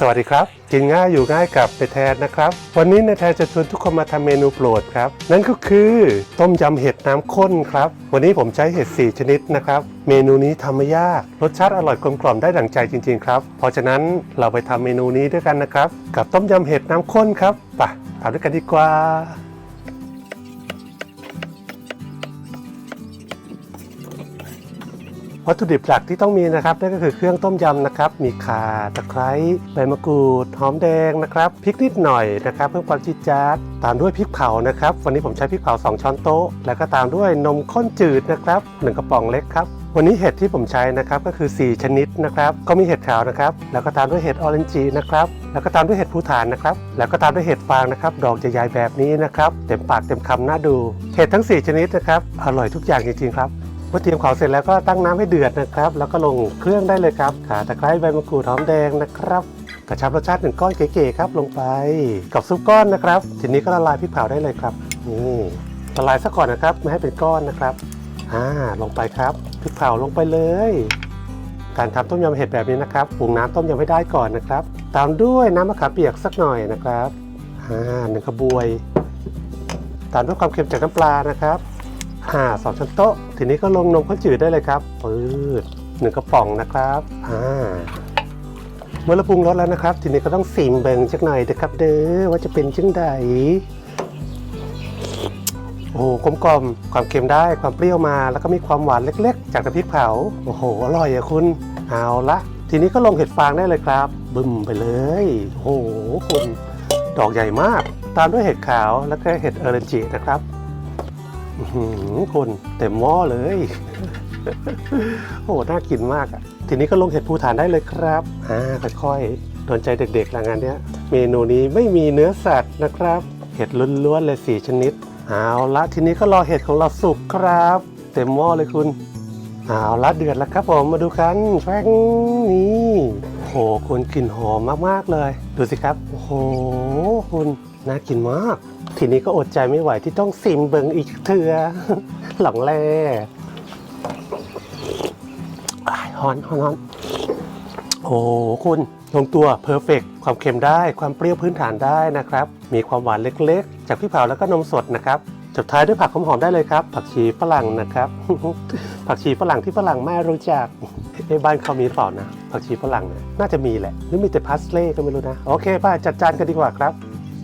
สวัสดีครับ กินง่ายอยู่ง่ายกับในแทนนะครับ วันนี้ในแทนจะชวนทุกคนมาทำเมนูโปรดครับ นั่นก็คือต้มยำเห็ดน้ำข้นครับ วันนี้ผมใช้เห็ด 4 ชนิดนะครับ เมนูนี้ทำไม่ยาก รสชาติอร่อยกลมกล่อมได้ดั่งใจจริง ๆ ครับ เพราะฉะนั้นเราไปทำเมนูนี้ด้วยกันนะครับ กับต้มยำเห็ดน้ำข้นครับไปทำด้วยกันดีกว่า วัตถุดิบหลักที่ต้องมีนะครับนั่นก็คือเครื่องต้มยำนะครับ มีข่าตะไคร้ใบมะกรูดหอมแดงนะครับพริกนิดหน่อยนะครับเพื่อความจี๊ดจ๊าดตามด้วยพริกเผานะครับ วันนี้ผมใช้พริกเผา 2 ช้อนโต๊ะ แล้วก็ตามด้วยนมข้นจืดนะครับหนึ่งกระป๋องเล็กครับวันนี้เห็ดที่ผมใช้นะครับก็คือ 4 ชนิดนะครับ ก็มีเห็ดขาวนะครับ แล้วก็ตามด้วยเห็ดออเรนจีนะครับแล้วก็ตามด้วยเห็ดภูฐานนะครับ แล้วก็ตามด้วยเห็ดฟางนะครับ ดอกใหญ่ๆแบบนี้นะครับ เต็มปากเต็มคำน่าดู เห็ดทั้ง 4 ชนิดนะครับ อร่อยทุกอย่างจริงๆครับ เมื่อเตรียมของเสร็จแล้วก็ตั้งน้ำให้เดือดนะครับ แล้วก็ลงเครื่องได้เลยครับข่าตะไคร้ใบมะกรูดหอมแดงนะครับ กระชับรสชาติหนึ่งก้อนเก๋ๆครับลงไป กับซุปก้อนนะครับ ทีนี้ก็ละลายพริกเผาได้เลยครับนี่ละลายซะก่อนนะครับไม่ให้เป็นก้อนนะครับอ่าลงไปครับพริกเผาลงไปเลย การทำต้มยำเห็ดแบบนี้นะครับปรุงน้ำต้มยำให้ได้ก่อนนะครับ ตามด้วยน้ำมะขามเปียกสักหน่อยนะครับอ่าหนึ่งกระบวย ตามด้วยความเค็มจากน้ำปลานะครับ อ่าสองช้อนโต๊ะ ทีนี้ก็ลงนมข้นจืดได้เลยครับปืดหนึ่งกระป๋องนะครับอ่าเมื่อเราปรุงรสแล้วนะครับ ทีนี้ก็ต้องสิมเบิงสักหน่อยนะครับ เด้อว่าจะเป็นจังใดโอ้โหกลมกลมความเค็มได้ความเปรี้ยวมา แล้วก็มีความหวานเล็ก ๆ จากน้ำพริกเผาโอ้โหอร่อยอะคุณเอาละทีนี้ก็ลงเห็ดฟางได้เลยครับ บึ้มไปเลยโอ้โหคุณดอกใหญ่มาก ตามด้วยเห็ดขาวแล้วก็เห็ดเออเรนจินะครับ คุณเต็มหม้อเลย โอ้โหน่ากินมากอะ ทีนี้ก็ลงเห็ดภูฐานได้เลยครับอ่าค่อยๆโดนใจเด็กๆละงานเนี้ย เมนูนี้ไม่มีเนื้อสัตว์นะครับ เห็ดล้วนๆเลยสี่ชนิด เอาละทีนี้ก็รอเห็ดของเราสุกครับ เต็มหม้อเลยคุณ เอาละเดือดแล้วครับผมมาดูกันแฟงนี่โอ้โหคุณกลิ่นหอมมากๆเลย ดูสิครับ โอ้โหคุณน่ากินมาก ทีนี้ก็อดใจไม่ไหวที่ต้องซิมเบิงอีกเถือหลังแล่อ้ายฮอนฮอนฮอนโอ้คุณลงตัวเพอร์เฟกความเค็มได้ความเปรี้ยวพื้นฐานได้นะครับ มีความหวานเล็กๆ จากพริกเผาแล้วก็นมสดนะครับจบท้ายด้วยผักหอมๆได้เลยครับ ผักชีฝรั่งนะครับ ผักชีฝรั่งที่ฝรั่งไม่รู้จักเอ้บ้านเขามีเปล่านะ ผักชีฝรั่งนะน่าจะมีแหละหรือมีแต่พาสเล่ก็ไม่รู้นะ โอเคป้าจัดจานกันดีกว่าครับ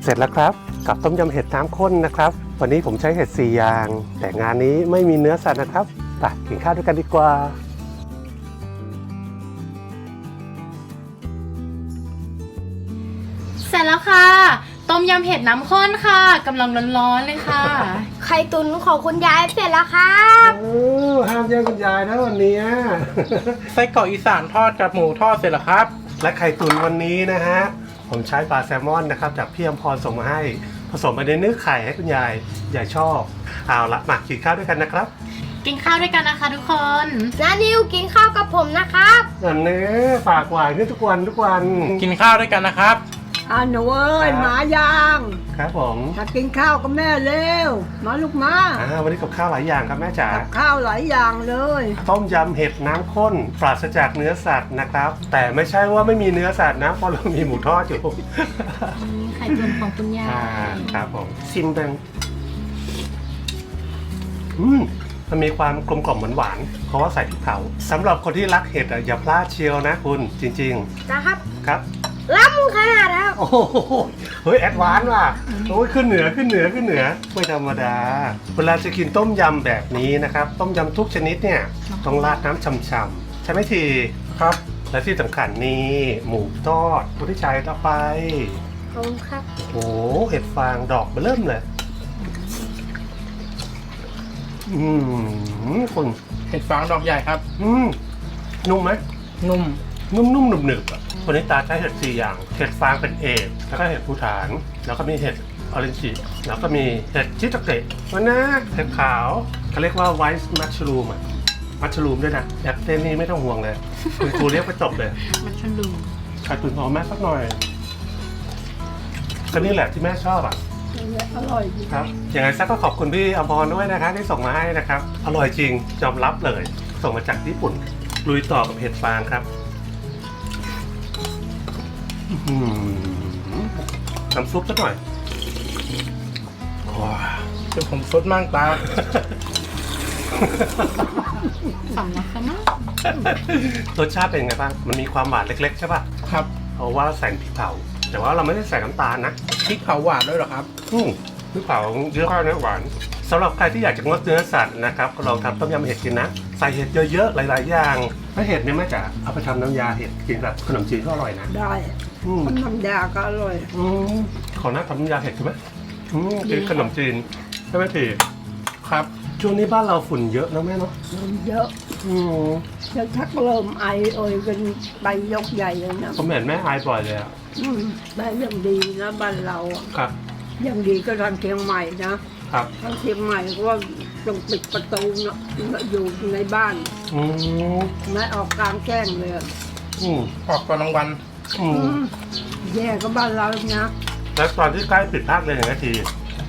เสร็จแล้วครับ กับต้มยำเห็ดน้ำข้นนะครับ วันนี้ผมใช้เห็ด4อย่าง แต่งานนี้ไม่มีเนื้อสัตว์นะครับไปกินข้าวด้วยกันดีกว่าเสร็จแล้วค่ะ ต้มยำเห็ดน้ำข้นค่ะกำลังร้อนๆเลยค่ะ ไข่ตุ๋นของคุณยายเสร็จแล้วครับโอ้ห้ามแย่งคุณยายนะวันนี้ ไส้กรอกอีสานทอดกับหมูทอดเสร็จแล้วครับ และไข่ตุ๋นวันนี้นะฮะ ผมใช้ปลาแซลมอนนะครับ จากพี่อมพรส่งมาให้ผ สมไปในเนื้อไข่ให้คุณยายยายชอบ เอาละมากินข้าวด้วยกันนะครับกินข้าวด้วยกันนะคะทุกคนน้านิวกินข้าวกับผมนะครับอันนี้ฝากหวานขึ้นทุกวันทุกวัน กินข้าวด้วยกันนะครับ อ่าหนูเอ้ยครับหมายังครับผมถ้ากินข้าวกับแม่เร็วมาลูกมาอ่าวันนี้กับข้าวหลายอย่างครับแม่จ๋ากับข้าวหลายอย่างเลย ต้มยำเห็ดน้ำข้นปราศจากเนื้อสัตว์นะครับ แต่ไม่ใช่ว่าไม่มีเนื้อสัตว์นะเพราะเรามีหมูทอดอยู่ไข่ตุ๋นของคุณยาอ่ายครับผมชิมเป็นอืมมันมีความกลมกล่อมหวานๆเพราะว่าใส่พริกเผาสำหรับคนที่รักเห็ดอะอย่าพลาดเชียวนะคุณจริงนะครับๆครับ ล้ำขนาดครับ โอ้โหเฮ้ยแอดวานซ์ว่ะโอ้ยขึ้นเหนือขึ้นเหนือขึ้นเหนือไม่ธรรมดา เวลาจะกินต้มยำแบบนี้นะครับ ต้มยำทุกชนิดเนี่ยต้องราดน้ำช่ำๆใช่ไหมทีครับ และที่สำคัญนี่หมูทอดผู้ที่ใช้ต่อไป ขอบคุณครับ โอ้โหเห็ดฟางดอกเบเริ่มเลย อืมคุณเห็ดฟางดอกใหญ่ครับ อืมนุ่มไหมนุ่ม นุ่มๆหนึบๆอะคนนี้ตาใช้เห็ดสี่อย่าง เห็ดฟางเป็นเอกแล้วก็เห็ดภูฐาน แล้วก็มีเห็ดออเรนจิแล้วก็มีเห็ดชิตาเกะมันนะเห็ดขาวเขาเรียกว่าไวท์มัชรูมอะมัชรูมด้วยนะแอปเต้นนี่ไม่ต้องห่วงเลยคุณครูเรียกไปจบเลย มันชนดูไข่ตุ๋นหอมแม่สักหน่อยก็นี่แหละที่แม่ชอบอะ อร่อยดี ครับอย่างไรซะก็ขอบคุณพี่อมรด้วยนะคะที่ส่งมาให้นะครับ อร่อยจริงยอมรับเลย ส่งมาจากญี่ปุ่น ลุยต่อกับเห็ดฟางครับออืม น้ำซุปสักหน่อยว้าเดี๋ยวผมซดมั่งตาสำลักกันนะรสชาติเป็นไงบ้าง มันมีความหวานเล็กๆใช่ป่ะ ครับ เพราะว่าใส่พริกเผา แต่ว่าเราไม่ได้ใส่น้ำตาลนะ พริกเผาหวานด้วยเหรอครับอืมพริกเผาเยอะมากนะหวานสำหรับใครที่อยากจะงดเนื้อสัตว์นะครับ ก็ลองทำต้มยำเห็ดกินนะใส่เห็ดเยอะๆ หลายๆ อย่างถ้าเห็ดเนี่ยแม่จ๋าเอาไปทำน้ำยาเห็ดกินกับขนมจีนก็อร่อยนะได้อืมคนน้ำยาก็อร่อยอืมขอหน้าทำน้ำยาเห็ดใช่ไหมอืมกินขนมจีนใช่ไหมพี่ครับ ช่วงนี้บ้านเราฝุ่นเยอะนะแม่เนาะมันเยอะอืมจะชักเริ่มไอเอ่ยกันไปยกใหญ่เลยนะผมเห็นแม่อายบ่อยเลยอะอืมได้ยังดีนะบ้านเราอะครับ ยังดีก็ทางเชียงใหม่นะครับ ทางเชียงใหม่ก็ว่า ต้องปิดประตูเนาะอยู่ในบ้านอืมไม่ออกกลางแจ้งเลยอะอืมออกตอนกลางวัน อือืมมแย่ก็บ้านเรานะ แล้วตอนที่ใกล้ปิดภาคเรียนอย่างนาที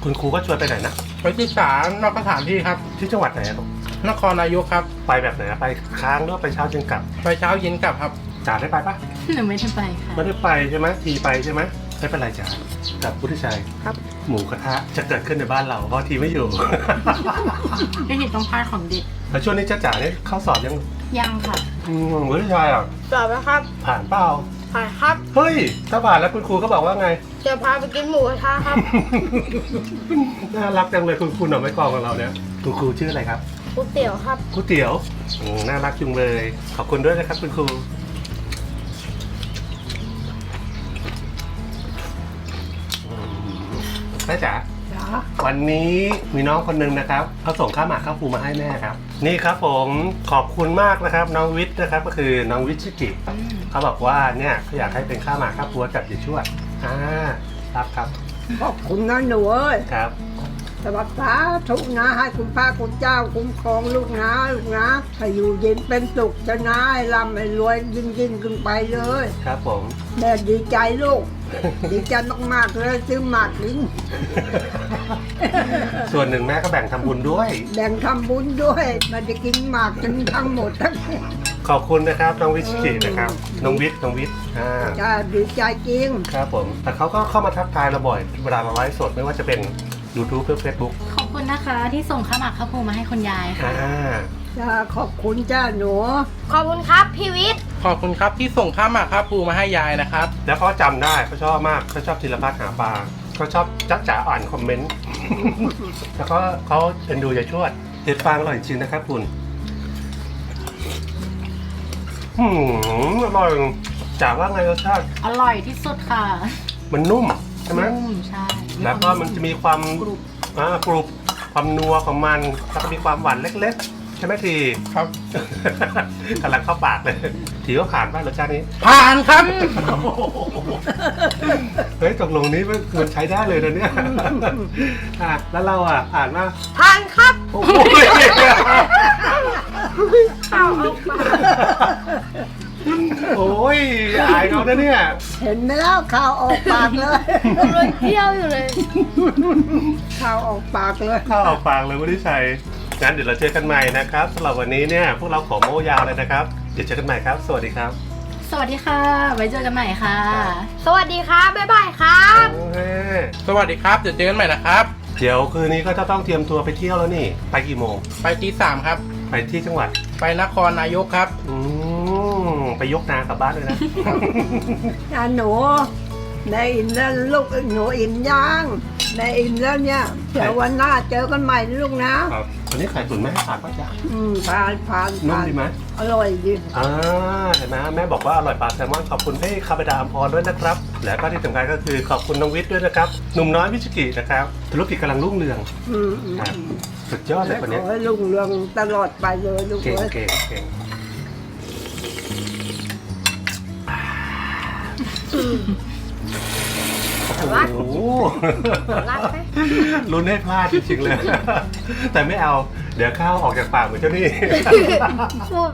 คุณครูก็ชวนไปไหนนะ ไปศึกษานอกสถานที่ครับ ที่จังหวัดไหนอะลูกนครนายกครับ ไปแบบไหนอะไปค้างหรือว่าไปเช้าเย็นกลับไปเช้าเย็นกลับครับจ๋าได้ไปปะหนูไม่ได้ไปค่ะ ไม่ได้ไปใช่ไหมทีไปใช่ไหม ไม่เป็นไรจ๋ากับพุทธิชัยครับ หมูกระทะจะเกิดขึ้นในบ้านเราเพราะทีไม่อยู่ไม่เห็นต้องพลาดของเด็ดแล้วช่วงนี้จ้าจ๋าเนี่ยเข้าสอบยังยังค่ะอืมพุทธิชัยอะตอบนะครับผ่านเปล่าผ่านครับ เฮ้ยถ้าผ่านแล้วคุณครูก็บอกว่าไง จะพาไปกินหมูกระทะครับน่ารักจังเลยคุณครูหน่อไม้กรองของเราเนี่ยคุณครูชื่ออะไรครับก๋วยเตี๋ยวครับก๋วยเตี๋ยวอืมน่ารักจุงเลย ขอบคุณด้วยนะครับคุณครู แม่จ๋าจ้าวันนี้มีน้องคนหนึงนะครับเขาส่งข้าวหมากข้าวปูมาให้แม่ครับ นี่ครับผมขอบคุณมากนะครับ น้องวิทย์นะครับก็คือน้องวิชิกิอืมเขาบอกว่าเนี่ยเขาอยากให้เป็นข้าวหมากข้าวปูกับยายชวดอ่ารับครับขอบคุณนะหนูเอ้ยครับสวัสดีทุกนะให้คุณพระคุณเจ้าคุ้มครองลูกนะลูกนะให้อยู่เย็นเป็นสุขจะนะให้ร่ำให้รวยยิ่งยิ่งขึ้นไปเลย ครับผมแม่ดีใจลูกดีใจมากๆเลยซื้อหมากลิ้นส่วนหนึ่งแม่ก็แบ่งทำบุญด้วย แบ่งทำบุญด้วยมันจะกินหมากจนทั้งหมดทั้งขอบคุณนะครับน้องวิชิกินะครับน้องวิทย์น้องวิทย์อ่าจะดีใจจริง ครับผม แต่เขาก็เข้ามาทักทายเราบ่อย เวลาเราไลฟ์สดไม่ว่าจะเป็น YouTube หรือ Facebook ขอบคุณนะคะที่ส่งข้าวหมากข้าวปูมาให้คุณยายค่ะ อ่าจะขอบคุณจ้าหนู ขอบคุณครับพี่วิทย์ ขอบคุณครับที่ส่งข้าวหมากข้าวปูมาให้ยายนะครับ แล้วเขาจำได้เขาชอบมากเขาชอบธีรพัฒน์หาปลาเขาชอบจักจ๋าอ่านคอมเมนต์ แล้วก็เขาเอ็นดูยายชวดเห็ดฟางอร่อยจริงนะครับคุณหืมอร่อยจ๋าว่าไงรสชาติอร่อยที่สุดค่ะมันนุ่มใช่ไหมนุ่มใช่แล้วก็มันจะมีความกรุบอ่ากรุบความนัวของมันแล้วก็มีความหวานเล็กๆใช่ไหมที ครับ กำลังเข้าปากเลยทีก็ผ่านป่ะรสชาตินี้ ผ่านครับ เฮ้ยตกลงนี้มันมันใช้ได้เลยนะเนี่ยอะแล้วเราอะผ่านมาผ่านครับโอ้ยข้าวเอาปากโอ้ยอายเขานะเนี่ย เห็นไหมแล้วข่าวออกปากเลยเลยเที่ยวอยู่เลยข่าวออกปากเลยเข้าออกปากเลยวุฒิชัย งั้นเดี๋ยวเราเจอกันใหม่นะครับสำหรับวันนี้เนี่ยพวกเราขอโม้ยาวเลยนะครับ เดี๋ยวเจอกันใหม่ครับ สวัสดีครับ สวัสดีค่ะ ไว้เจอกันใหม่ค่ะ สวัสดีครับบ๊ายบายครับ โอเคสวัสดีครับเดี๋ยวเจอกันใหม่นะครับ เดี๋ยวคืนนี้ก็จะต้องเตรียมตัวไปเที่ยวแล้วนี่ ไปกี่โมง ไปที่สามครับ ไปที่จังหวัด ไปนครนายกครับ อืมไปยกนากลับบ้านเลยนะ อะหนู ในอินแล้วลูกหนูอินยังในอินแล้วเนี่ยเดี๋ยววันหน้าเจอกันใหม่นะลูกนะ ครับวันนี้ไข่ตุ๋นแม่ให้ผ่านป่ะจ๊ะอืมผ่านผ่านนุ่มผ่านดีไหมอร่อยดี อ่าเห็นไหมแม่บอกว่าอร่อยปลาแซลมอนขอบคุณให้คาเบดาอัมพรด้วยนะครับ แล้วก็ที่สำคัญก็คือขอบคุณน้องวิทย์ด้วยนะครับหนุ่มน้อยวิชิกินะครับธุรกิจกำลังรุ่งเรืองอืมอืมครับสุดยอดเลยคนขนี้อให้ลุงเรืองตลอดไปเลยลูกเก่งเอ้ยเก่งเก่ง แต่ว่าโอ้โหรักไหมลุ้นให้พลาดจริงๆเลย แต่ไม่เอา เดี๋ยวข้าวออกจากปากเหมือนเจ้านี่พูด